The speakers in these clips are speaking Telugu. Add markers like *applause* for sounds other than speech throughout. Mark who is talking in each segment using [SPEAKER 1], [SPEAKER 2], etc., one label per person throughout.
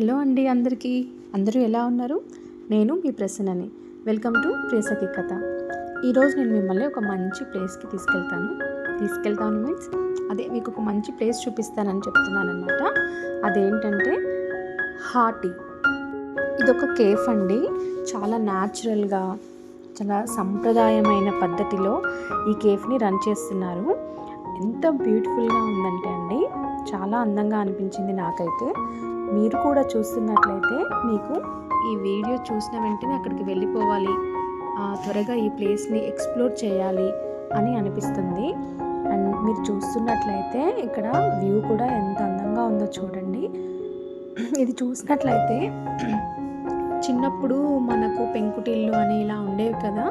[SPEAKER 1] హలో అండి అందరికీ. అందరూ ఎలా ఉన్నారు? నేను మీ ప్రసన్నని. వెల్కమ్ టు ప్రేసకి కథ. ఈరోజు నేను మిమ్మల్ని ఒక మంచి ప్లేస్కి తీసుకెళ్తాను. తీసుకెళ్తాను మీన్స్ అదే మీకు ఒక మంచి ప్లేస్ చూపిస్తానని చెప్తున్నాను అనమాట అదేంటంటే హాటీ. ఇదొక కేఫ్ అండి. చాలా న్యాచురల్గా చాలా సంప్రదాయమైన పద్ధతిలో ఈ కేఫ్ని రన్ చేస్తున్నారు. ఎంత బ్యూటిఫుల్గా ఉందంటే అండి చాలా అందంగా అనిపించింది నాకైతే. మీరు కూడా చూస్తున్నట్లయితే మీకు ఈ వీడియో చూసిన వెంటనే అక్కడికి వెళ్ళిపోవాలి. త్వరగా ఈ ప్లేస్ని ఎక్స్ప్లోర్ చేయాలి అని అనిపిస్తుంది. అండ్ మీరు చూస్తున్నట్లయితే ఇక్కడ వ్యూ కూడా ఎంత అందంగా ఉందో చూడండి. ఇది చూసినట్లయితే చిన్నప్పుడు మనకు పెంకుటిల్లు అని ఇలా ఉండేవి కదా.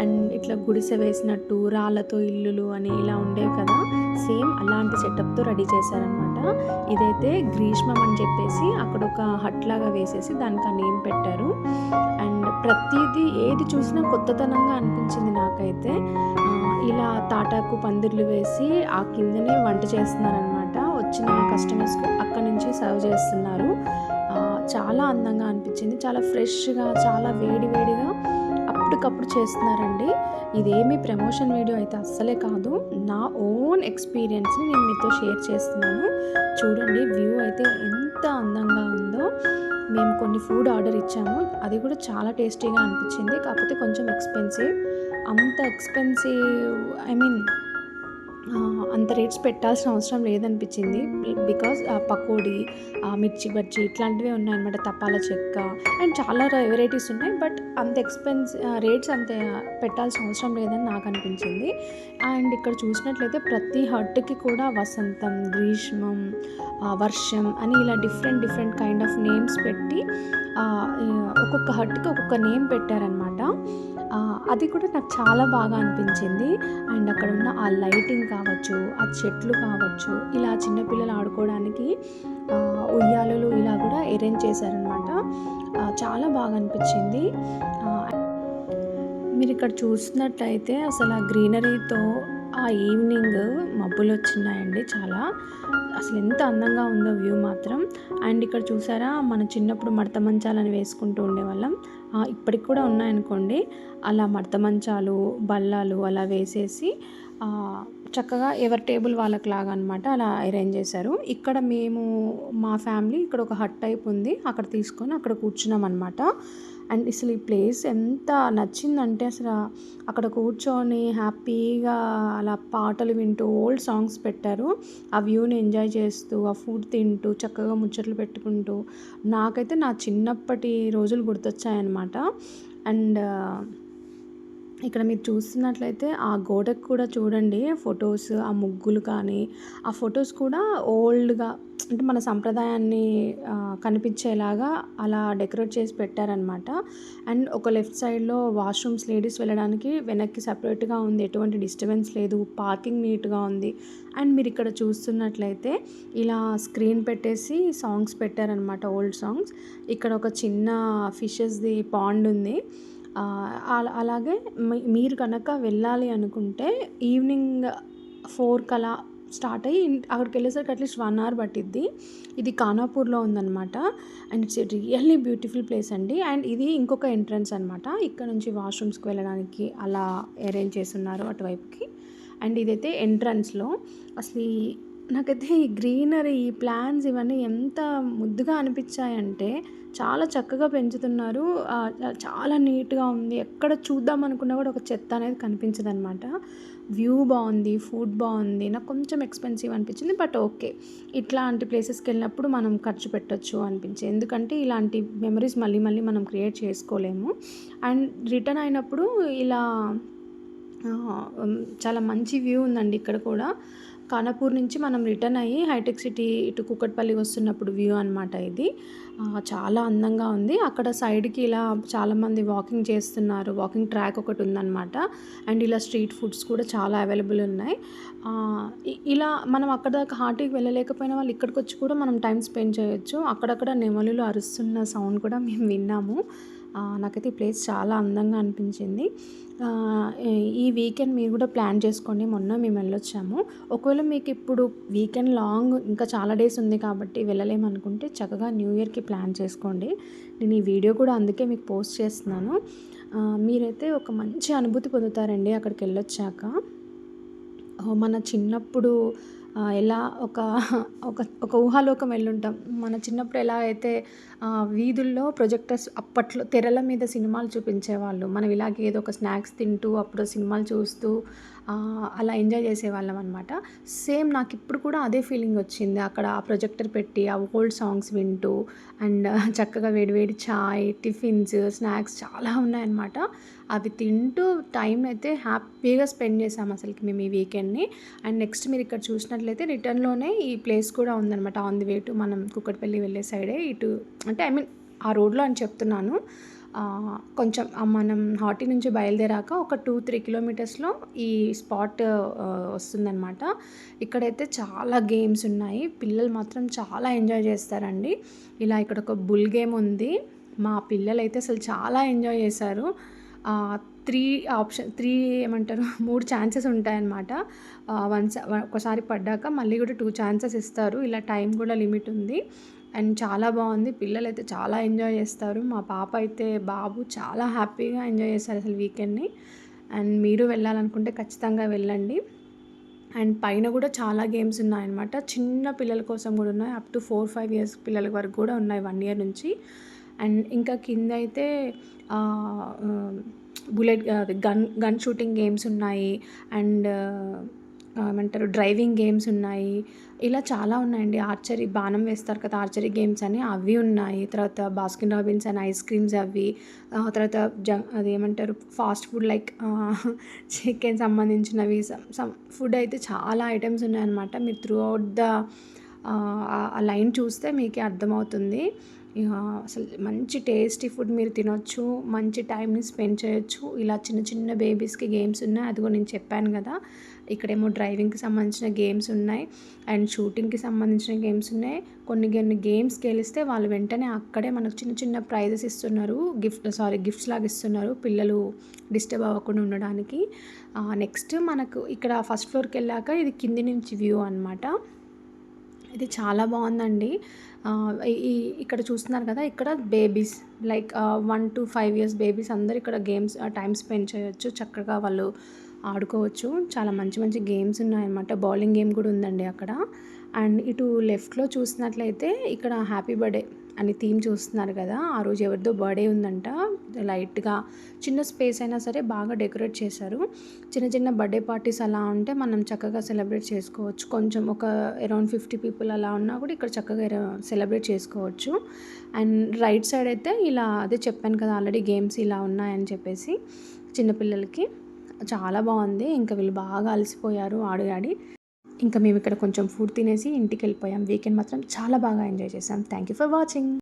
[SPEAKER 1] అండ్ ఇట్లా గుడిసె వేసినట్టు రాళ్ళతో ఇల్లులు అని ఇలా ఉండేవి కదా. సేమ్ అలాంటి సెటప్తో రెడీ చేశారనమాట ఇదైతే గ్రీష్మం అని చెప్పేసి అక్కడ ఒక హట్ లాగా వేసేసి దానికి ఆ నేమ్ పెట్టారు. అండ్ ప్రతిదీ ఏది చూసినా కొత్తతనంగా అనిపించింది నాకైతే. ఇలా తాటాకు పందిర్లు వేసి ఆ కిందనే వంట చేస్తున్నారనమాట. వచ్చిన కస్టమర్స్కి అక్కడి నుంచి సర్వ్ చేస్తున్నారు. చాలా అందంగా అనిపించింది. చాలా ఫ్రెష్గా చాలా వేడి వేడిగా అప్పటికప్పుడు చేస్తున్నారండి. ఇదేమి ప్రమోషన్ వీడియో అయితే అస్సలే కాదు. నా ఓన్ ఎక్స్పీరియన్స్ని నేను మీతో షేర్ చేస్తున్నాను. చూడండి వ్యూ అయితే ఎంత అందంగా ఉందో. మేము కొన్ని ఫుడ్ ఆర్డర్ ఇచ్చాము. అది కూడా చాలా టేస్టీగా అనిపించింది. కాకపోతే కొంచెం ఎక్స్పెన్సివ్. అంత ఎక్స్పెన్సివ్ ఐ మీన్ అంత రేట్స్ పెట్టాల్సిన అవసరం లేదనిపించింది. బికాజ్ పకోడీ మిర్చి బజ్జీ ఇట్లాంటివే ఉన్నాయన్నమాట తపాల చెక్క. అండ్ చాలా వెరైటీస్ ఉన్నాయి బట్ అంత ఎక్స్పెన్స్ రేట్స్ అంత పెట్టాల్సిన అవసరం లేదని నాకు అనిపించింది. అండ్ ఇక్కడ చూసినట్లయితే ప్రతి హట్కి కూడా వసంతం గ్రీష్మం వర్షం అని ఇలా different different kind of names పెట్టి ఒక్కొక్క హట్కి ఒక్కొక్క నేమ్ పెట్టారనమాట అది కూడా నాకు చాలా బాగా అనిపించింది. అండ్ అక్కడ ఉన్న ఆ లైటింగ్ కావచ్చు ఆ చెట్లు కావచ్చు ఇలా చిన్నపిల్లలు ఆడుకోవడానికి ఉయ్యాలలు ఇలా కూడా అరేంజ్ చేశారనమాట చాలా బాగా అనిపించింది. మీరు ఇక్కడ చూసినట్లయితే అసలు ఆ గ్రీనరీతో ఆ ఈవినింగ్ మబ్బులు వచ్చినాయండి చాలా. అసలు ఎంత అందంగా ఉందో వ్యూ మాత్రం. అండ్ ఇక్కడ చూసారా మన చిన్నప్పుడు మడత మంచాలని వేసుకుంటూ ఉండేవాళ్ళం. ఇప్పటికి కూడా ఉన్నాయనుకోండి. అలా మడత మంచాలు బల్లాలు అలా వేసేసి చక్కగా ఎవరి టేబుల్ వాళ్ళకి లాగా అనమాట అలా అరేంజ్ చేశారు. ఇక్కడ మేము మా ఫ్యామిలీ ఇక్కడ ఒక హట్ టైప్ ఉంది. అక్కడ తీసుకొని అక్కడ కూర్చున్నాం అనమాట అండ్ అసలు ఈ ప్లేస్ ఎంత నచ్చిందంటే అసలు అక్కడ కూర్చొని హ్యాపీగా అలా పాటలు వింటూ ఓల్డ్ సాంగ్స్ పెట్టారు. ఆ వ్యూని ఎంజాయ్ చేస్తూ ఆ ఫుడ్ తింటూ చక్కగా ముచ్చట్లు పెట్టుకుంటూ. నాకైతే నా చిన్నప్పటి రోజులు గుర్తొచ్చాయన్నమాట అండ్ ఇక్కడ మీరు చూస్తున్నట్లయితే ఆ గోడకు కూడా చూడండి ఫొటోస్ ఆ ముగ్గులు కానీ ఆ ఫొటోస్ కూడా ఓల్డ్గా అంటే మన సంప్రదాయాన్ని కనిపించేలాగా అలా డెకరేట్ చేసి పెట్టారనమాట అండ్ ఒక లెఫ్ట్ సైడ్లో వాష్రూమ్స్ లేడీస్ వెళ్ళడానికి వెనక్కి సపరేట్గా ఉంది ఎటువంటి డిస్టర్బెన్స్ లేదు పార్కింగ్ నీట్గా ఉంది. అండ్ మీరు ఇక్కడ చూస్తున్నట్లయితే ఇలా స్క్రీన్ పెట్టేసి సాంగ్స్ పెట్టారనమాట ఓల్డ్ సాంగ్స్. ఇక్కడ ఒక చిన్న ఫిషెస్ది పాండ్ ఉంది. అలాగే మీరు కనుక వెళ్ళాలి అనుకుంటే ఈవినింగ్ ఫోర్కి అలా స్టార్ట్ అయ్యి అక్కడికి వెళ్ళేసరికి అట్లీస్ట్ వన్ అవర్ పట్టిద్ది. ఇది ఖానాపూర్లో ఉందన్నమాట. And it's really beautiful place అండి. అండ్ ఇది ఇంకొక ఎంట్రన్స్ అనమాట ఇక్కడ నుంచి వాష్రూమ్స్కి వెళ్ళడానికి అలా అరేంజ్ చేస్తున్నారు అటువైపుకి. అండ్ ఇదైతే ఎంట్రన్స్లో. అసలు నాకైతే ఈ గ్రీనరీ ఈ ప్లాన్స్ ఇవన్నీ ఎంత ముద్దుగా అనిపించాయంటే చాలా చక్కగా పెంచుతున్నారు. చాలా నీట్గా ఉంది. ఎక్కడ చూద్దాం అనుకున్నా కూడా ఒక చెత్త అనేది కనిపించదు అనమాట వ్యూ బాగుంది ఫుడ్ బాగుంది. నాకు కొంచెం ఎక్స్పెన్సివ్ అనిపించింది బట్ ఓకే. ఇట్లాంటి ప్లేసెస్కి వెళ్ళినప్పుడు మనం ఖర్చు పెట్టచ్చు అనిపించింది ఎందుకంటే ఇలాంటి మెమరీస్ మళ్ళీ మళ్ళీ మనం క్రియేట్ చేసుకోలేము. అండ్ రిటర్న్ అయినప్పుడు ఇలా చాలా మంచి వ్యూ ఉందండి ఇక్కడ కూడా. ఖానాపూర్ నుంచి మనం రిటర్న్ అయ్యి హైటెక్ సిటీ ఇటు కుక్కట్పల్లి వస్తున్నప్పుడు వ్యూ అనమాట ఇది. చాలా అందంగా ఉంది. అక్కడ సైడ్కి ఇలా చాలామంది వాకింగ్ చేస్తున్నారు. వాకింగ్ ట్రాక్ ఒకటి ఉందన్నమాట. అండ్ ఇలా స్ట్రీట్ ఫుడ్స్ కూడా చాలా అవైలబుల్ ఉన్నాయి. ఇలా మనం అక్కడ దాకా హార్టీకి వెళ్ళలేకపోయిన వాళ్ళు ఇక్కడికి వచ్చి కూడా మనం టైం స్పెండ్ చేయొచ్చు. అక్కడక్కడ నెమలులు అరుస్తున్న సౌండ్ కూడా మేము విన్నాము. నాకైతే ఈ ప్లేస్ చాలా అందంగా అనిపించింది. ఈ వీకెండ్ మీరు కూడా ప్లాన్ చేసుకోండి. మొన్న మేము వెళ్ళొచ్చాము. ఒకవేళ మీకు ఇప్పుడు వీకెండ్ లాంగ్ ఇంకా చాలా డేస్ ఉంది కాబట్టి వెళ్ళలేమనుకుంటే చక్కగా న్యూ ఇయర్కి ప్లాన్ చేసుకోండి. నేను ఈ వీడియో కూడా అందుకే మీకు పోస్ట్ చేస్తున్నాను. మీరైతే ఒక మంచి అనుభూతి పొందుతారండి అక్కడికి వెళ్ళొచ్చాక. మన చిన్నప్పుడు ఎలా ఒక ఒక ఒక ఊహాలోకం వెళ్ళుంటాం మన చిన్నప్పుడు ఎలా అయితే వీధుల్లో ప్రొజెక్టర్స్ అప్పట్లో తెరల మీద సినిమాలు చూపించేవాళ్ళు. మనం ఇలాగే ఏదో ఒక స్నాక్స్ తింటూ అప్పుడు సినిమాలు చూస్తూ అలా ఎంజాయ్ చేసేవాళ్ళం అనమాట సేమ్ నాకు ఇప్పుడు కూడా అదే ఫీలింగ్ వచ్చింది. అక్కడ ఆ ప్రొజెక్టర్ పెట్టి ఆ ఓల్డ్ సాంగ్స్ వింటూ అండ్ చక్కగా వేడివేడి చాయ్ టిఫిన్స్ స్నాక్స్ చాలా ఉన్నాయన్నమాట. అవి తింటూ టైం అయితే హ్యాపీగా స్పెండ్ చేసాం అసలుకి మేము ఈ వీకెండ్ని. అండ్ నెక్స్ట్ మీరు ఇక్కడ చూసినట్లయితే రిటర్న్లోనే ఈ ప్లేస్ కూడా ఉందన్నమాట ఆన్ ది వే టు మనం కుక్కటిపల్లి వెళ్ళే సైడే ఇటు అంటే ఐ మీన్ ఆ రోడ్లో అని చెప్తున్నాను. కొంచెం మనం హాటీ నుంచి బయలుదేరాక ఒక టూ త్రీ కిలోమీటర్స్లో ఈ స్పాట్ వస్తుందన్నమాట. ఇక్కడైతే చాలా గేమ్స్ ఉన్నాయి. పిల్లలు మాత్రం చాలా ఎంజాయ్ చేస్తారండి. ఇలా ఇక్కడ ఒక బుల్ గేమ్ ఉంది. మా పిల్లలు అయితే అసలు చాలా ఎంజాయ్ చేశారు. త్రీ ఆప్షన్ త్రీ ఏమంటారు? *laughs* మూడు ఛాన్సెస్ ఉంటాయన్నమాట. వన్స్ ఒకసారి పడ్డాక మళ్ళీ కూడా టూ ఛాన్సెస్ ఇస్తారు. ఇలా టైం కూడా లిమిట్ ఉంది. అండ్ చాలా బాగుంది. పిల్లలు అయితే చాలా ఎంజాయ్ చేస్తారు. మా పాప అయితే బాబు చాలా హ్యాపీగా ఎంజాయ్ చేస్తారు అసలు వీకెండ్ని అండ్ మీరు వెళ్ళాలనుకుంటే ఖచ్చితంగా వెళ్ళండి. అండ్ పైన కూడా చాలా గేమ్స్ ఉన్నాయన్నమాట. చిన్న పిల్లల కోసం కూడా ఉన్నాయి. Up to four five years పిల్లల వరకు కూడా ఉన్నాయి వన్ ఇయర్ నుంచి. అండ్ ఇంకా కింద అయితే bullet gun gun shooting games ఉన్నాయి. అండ్ ఏమంటారు డ్రైవింగ్ గేమ్స్ ఉన్నాయి. ఇలా చాలా ఉన్నాయండి. ఆర్చరీ బాణం వేస్తారు కదా ఆర్చరీ గేమ్స్ అని అవి ఉన్నాయి. తర్వాత బాస్కిన్ రాబిన్స్ అని ఐస్ క్రీమ్స్ అవి. తర్వాత జంక్ అది ఏమంటారు ఫాస్ట్ ఫుడ్ లైక్ చికెన్ సంబంధించినవి సమ్ ఫుడ్ అయితే చాలా ఐటమ్స్ ఉన్నాయన్నమాట. మీరు త్రూ అవుట్ ద ఆ లైన్ చూస్తే మీకే అర్థమవుతుంది. అసలు మంచి టేస్టీ ఫుడ్ మీరు తినొచ్చు మంచి టైంని స్పెండ్ చేయొచ్చు. ఇలా చిన్న చిన్న బేబీస్కి గేమ్స్ ఉన్నాయి అది కూడా నేను చెప్పాను కదా. ఇక్కడేమో డ్రైవింగ్కి సంబంధించిన గేమ్స్ ఉన్నాయి అండ్ షూటింగ్కి సంబంధించిన గేమ్స్ ఉన్నాయి. కొన్ని కొన్ని గేమ్స్ గెలిస్తే వాళ్ళు వెంటనే అక్కడే మనకు చిన్న చిన్న ప్రైజెస్ ఇస్తున్నారు. గిఫ్ట్ సారీ గిఫ్ట్స్ లాగా ఇస్తున్నారు పిల్లలు డిస్టర్బ్ అవ్వకుండా ఉండడానికి. నెక్స్ట్ మనకు ఇక్కడ ఫస్ట్ ఫ్లోర్కి వెళ్ళాక ఇది కింది నుంచి వ్యూ అనమాట ఇది చాలా బాగుందండి. ఈ- ఈ ఇక్కడ చూస్తున్నారు కదా ఇక్కడ babies like one to five years babies అందరు ఇక్కడ గేమ్స్ టైం స్పెండ్ చేయొచ్చు చక్కగా వాళ్ళు ఆడుకోవచ్చు. చాలా మంచి మంచి గేమ్స్ ఉన్నాయన్నమాట. బౌలింగ్ గేమ్ కూడా ఉందండి అక్కడ. అండ్ ఇటు లెఫ్ట్లో చూసినట్లయితే ఇక్కడ హ్యాపీ బర్త్డే అని థీమ్ చూస్తున్నారు కదా ఆ రోజు ఎవరిదో బర్త్డే ఉందంట. లైట్గా చిన్న స్పేస్ అయినా సరే బాగా డెకరేట్ చేశారు. చిన్న చిన్న బర్త్డే పార్టీస్ అలా ఉంటే మనం చక్కగా సెలబ్రేట్ చేసుకోవచ్చు. కొంచెం ఒక అరౌండ్ ఫిఫ్టీ పీపుల్ అలా ఉన్నా కూడా ఇక్కడ చక్కగా సెలబ్రేట్ చేసుకోవచ్చు. అండ్ రైట్ సైడ్ అయితే ఇలా అదే చెప్పాను కదా ఆల్రెడీ గేమ్స్ ఇలా ఉన్నాయని చెప్పేసి చిన్నపిల్లలకి చాలా బాగుంది. ఇంకా వీళ్ళు బాగా అలసిపోయారు ఆడి ఆడి. ఇంకా మేము ఇక్కడ కొంచెం ఫుడ్ తినేసి ఇంటికి వెళ్ళిపోయాం. వీకెండ్ మాత్రం చాలా బాగా ఎంజాయ్ చేసాం థ్యాంక్ యూ ఫర్ వాచింగ్